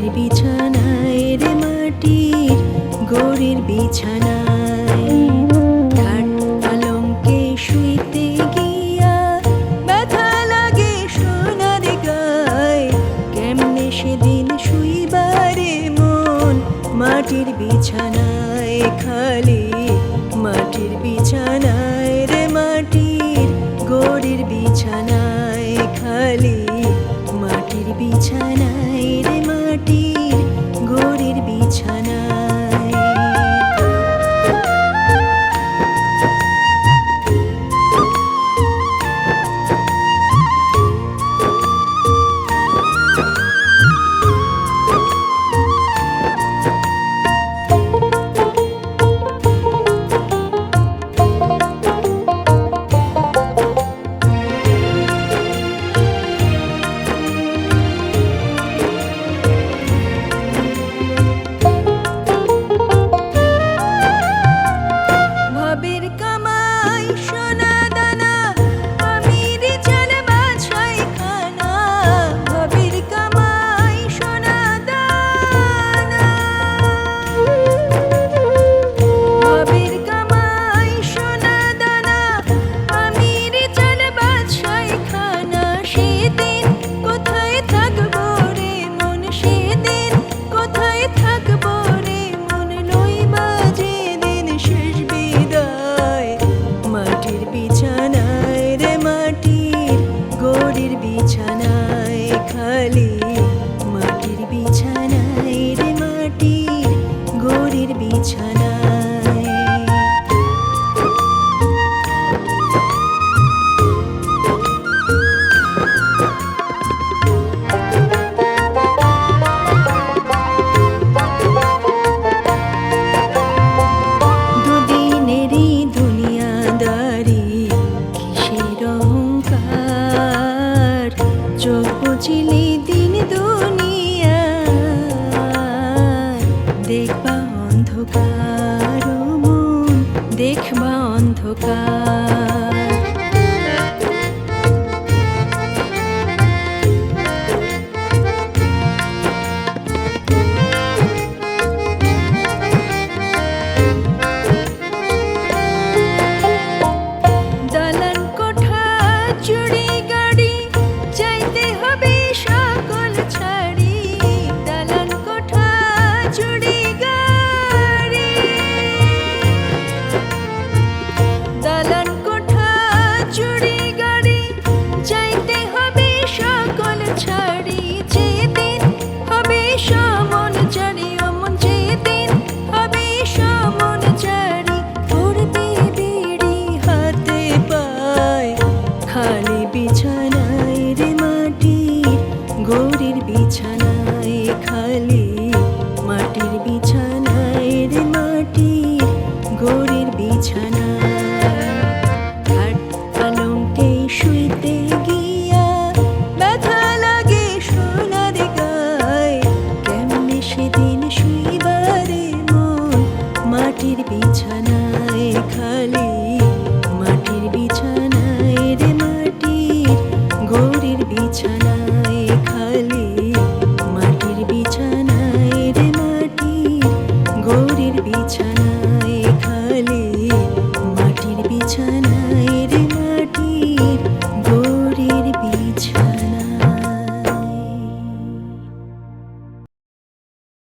গরির বিছানায় রে মাটির গরির বিছানায়। খাট পালঙ্কে শুইতে গিয়া ব্যথা লাগে সোনার গায়। কেমনে সেদিন শুইবারে মন মাটির বিছানায়, খালি মাটির বিছানায় রে মাটির গরির বিছানায়, খালি মাটির বিছানায় রে মাটি। বাঁচিলে দিন দুনিয়া। অন্ধকার দেখবা অন্ধকার। পাতালি বিছানা